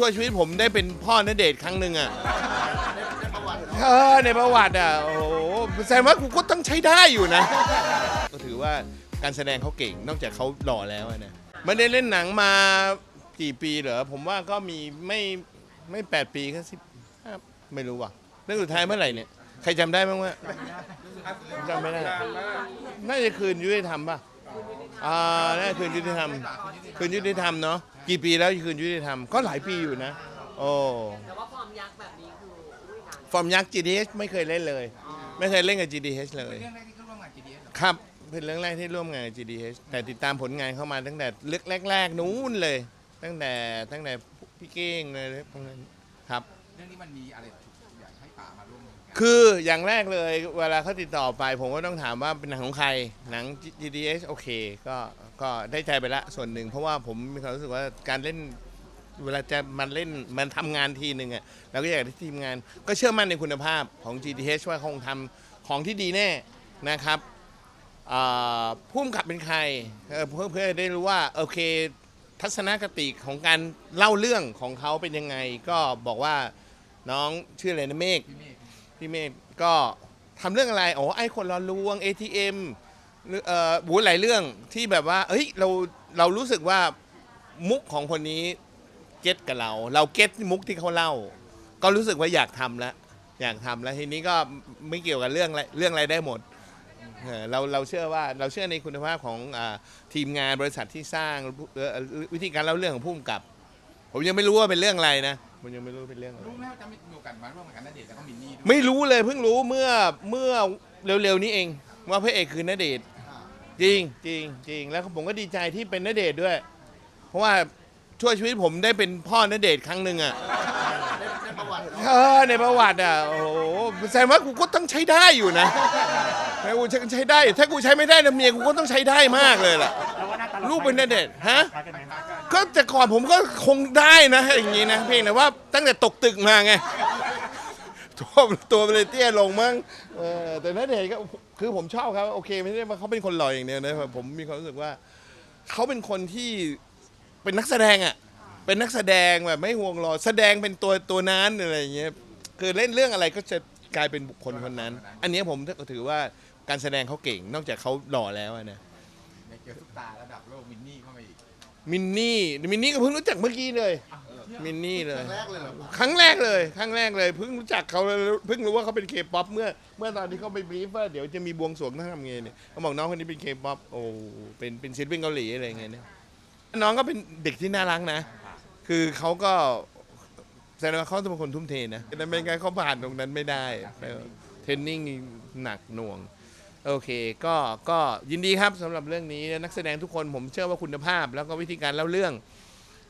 ช่วยชีวิตผมได้เป็นพ่อณเดชน์ครั้งหนึ่งอะเออในประวัติอะโอ้โหแสดงว่ากูก็ต้องใช้ได้อยู่นะ ก็ถือว่าการแสดงเขาเก่งนอกจากเขาหล่อแล้วอะนะไม่ได้เล่นหนังมากี่ปีเหรอผมว่าก็มีไม่ไม่แปดปีก็สิบไม่รู้ว่ะเรื่องสุดท้ายเมื่อไหร่เนี่ยใครจำได้บ้างวะจำไม่ได้น่าจะคืนยุติธรรมป่ะ อ่าน่าจะคืนยุติธรรม คืนยุติธรรมเนาะ กี่ปีแล้วคืนยุติธรรม ก็หลายปีอยู่นะ โอ้ แต่ว่าฟอร์มยักษ์แบบนี้คืออุ้ยนานฟอร์มยักษ์ GDH ไม่เคยเล่นเลย ไม่เคยเล่นกับ GDH เลย เรื่องแรกที่เขาร่วมงาน GDS เหรอครับ เป็นเรื่องแรกที่ร่วมงานกับ GDH แต่ติดตามผลงานเข้ามาตั้งแต่เลือกแรก ๆ นู้นเลย ตั้งแต่ตั้งแต่พี่เก้งเลยพวกนั้นครับ เรื่องนี้มันมีอะไร คืออย่างแรกเลยเวลาเขาติดต่อไป ผมก็ต้องถามว่าเป็นหนังของใครหนัง GDS โอเคก็ก็ได้ใจไปละส่วนหนึ่ง เพราะว่าผมมีความรู้สึกว่าการเล่นเวลาจะมันเล่นมันทำงานทีหนึ่งอะเราก็อยากให้ทีมงาน ก็เชื่อมั่นในคุณภาพของ GDH ว่าคงทำของที่ดีแน่นะครับอ่าพุ่มกับเป็นใครเออเพื่อเพื่อได้รู้ว่าโอเค ทัศนคติของการเล่าเรื่องของเขาเป็นยังไง ก็บอกว่าน้องชื่ออะไรนะเมฆ พี่เมฆก็ทำเรื่องอะไรโอ๋อไอ้คนรอลวง ATM หรือเอ่อบูหลายเรื่องที่แบบว่าเฮ้ยเราเรารู้สึกว่ามุกของคนนี้เก็ตกับเรา เราเก็ตมุกที่เขาเล่า ก็รู้สึกว่าอยากทำแล้วอยากทำแล้วทีนี้ก็ไม่เกี่ยวกับเรื่องอะไรเรื่องอะไรได้หมดเออเราเราเชื่อว่าเราเชื่อในคุณภาพของอาทีมงานบริษัทที่สร้างเอ่อวิธีการเล่าเรื่องของผู้กำกับ ผมยังไม่รู้ว่าเป็นเรื่องอะไรนะ ผมยังไม่รู้เป็นเรื่องอะไร รู้ไหมว่าจะมีโอกาสมาร่วมงานกันณเดชน์แล้วก็มินนี่ด้วยไม่รู้เลยเพิ่งรู้เมื่อเมื่อเร็วๆนี้เอง ว่าพระเอกคือณเดชน์จริงจริงจริงแล้วผมก็ดีใจที่เป็นณเดชน์ด้วย เพราะว่าช่วยชีวิตผมได้เป็นพ่อณเดชน์ครั้งหนึ่งอะเออในประวัติอะโอ้โหแสดงว่ากูก็ต้องใช้ได้อยู่นะแม้กูใช้ได้ ถ้ากูใช้ไม่ได้นะเมียกูก็ต้องใช้ได้มากเลยล่ะ แล้วว่าหน้าตาลูกเป็นณเดชน์ฮะคล้ายกันไหมก็แต่ก่อนผมก็คงได้นะอย่างนี้นะเพียงแต่ว่าตั้งแต่ตกตึกมาไง ตัวตัวมันเลยเตี้ยลงมั้งเออแต่นั่นเองก็คือผมชอบครับโอเคไม่ได้ว่าเขาเป็นคนหล่ออย่างเดียวนะผมมีความรู้สึกว่าเขาเป็นคนที่เป็นนักแสดงอะเป็นนักแสดงแบบไม่ห่วงหล่อแสดงเป็นตัวตัวนั้นอะไรอย่างเงี้ยคือเล่นเรื่องอะไรก็จะกลายเป็นบุคคลคนนั้น อันเนี้ยผมถือว่าการแสดงเขาเก่งนอกจากเขาหล่อแล้วอะนะ ในเจอซุปตาระดับโลกมินนี่เข้ามาอีกมินนี่มินนี่ก็เพิ่งรู้จักเมื่อกี้เลยมินนี่เลยครั้งแรกเลยครั้งแรกเลยเพิ่งรู้จักเขาเลยเพิ่งรู้ว่าเขาเป็นเคป๊อปเมื่อ เมื่อตอนที่เขาไปบรีฟว่าเดี๋ยวจะมีบวงสรวงต้องทำไงเนี่ยเขาบอกน้องคนนี้เป็นเคป๊อปโอ้เป็นเป็นศิลปินเกาหลีอะไรเงี้ยเนี่ยน้องก็เป็นเด็กที่น่ารักนะ คือเขาก็แสดงว่าเขาเป็นคนทุ่มเทนะแต่ไม่งั้นเขาผ่านตรงนั้นไม่ได้เออเทรนนิ่งหนักหน่วง โอเค ก็ก็ยินดีครับสำหรับเรื่องนี้นักแสดงทุกคนผมเชื่อว่าคุณภาพ แล้วก็วิธีการเล่าเรื่อง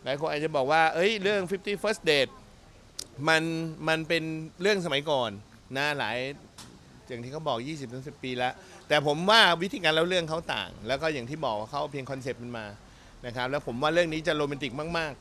หลายคนอาจจะบอกว่า เอ้ยเรื่อง 50 First Date มันมันเป็นเรื่องสมัยก่อนนะหลายอย่างที่เขาบอก 20 30 ปีแล้ว แต่ผมว่าวิธีการเล่าเรื่องเขาต่าง แล้วก็อย่างที่บอกว่าเขาเพียงคอนเซปต์มันมานะครับแล้วผมว่าเรื่องนี้จะโรแมนติกมาก ๆ